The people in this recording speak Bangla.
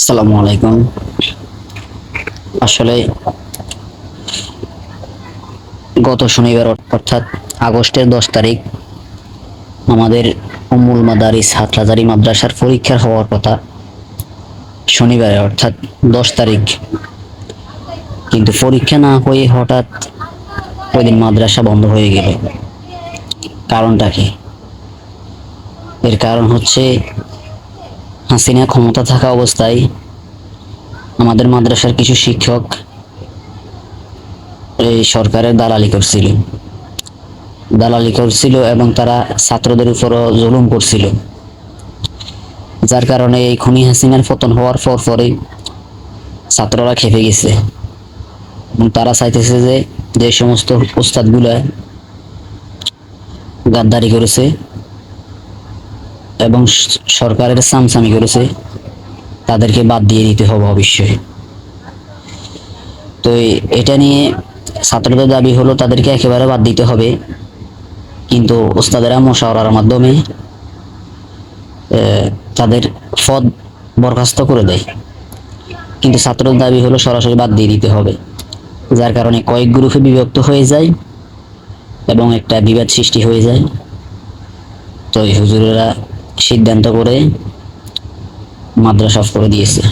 আসসালামু আলাইকুম। আসলে গত শনিবার অর্থাৎ আগস্টের দশ তারিখ আমাদের উম্মুল মাদারিস হাটলাজারি মাদ্রাসার পরীক্ষার হওয়ার কথা শনিবারে অর্থাৎ দশ তারিখ। কিন্তু পরীক্ষা না হয়ে হঠাৎ ওই দিন মাদ্রাসা বন্ধ হয়ে গেল। কারণটা কি? এর কারণ হচ্ছে হাসিনা ক্ষমতা থাকা অবস্থায় আমাদের মাদ্রাসার কিছু শিক্ষক এই সরকারের দালালি করছিল। দালালি করছিল এবং তারা ছাত্রদের উপরও জুলুম করছিল। যার কারণে এই খুনি হাসিনার পতন হওয়ার পর পরেই ছাত্ররা খেপে গেছে। এবং তারা চাইতেছে যে যে সমস্ত উস্তাদগুলা গাদ্দারি করেছে এবং সরকারের সামসামি করেছে, তাদেরকে বাদ দিয়ে দিতে হবে অবশ্যই। তো এটা নিয়ে ছাত্রদের দাবি হলো, তাদেরকে একেবারে বাদ দিতে হবে। কিন্তু ওস্তাদেরা মশাওয়ার মাধ্যমে তাদের পদ বরখাস্ত করে দেয়। কিন্তু ছাত্রদের দাবি হলো, সরাসরি বাদ দিয়ে দিতে হবে। যার কারণে কয়েক গ্রুপে বিভক্ত হয়ে যায় এবং একটা বিবাদ সৃষ্টি হয়ে যায়। তো এই হুজুরেরা সিদ্ধান্ত করে মাদ্রাসা করে দিয়েছে।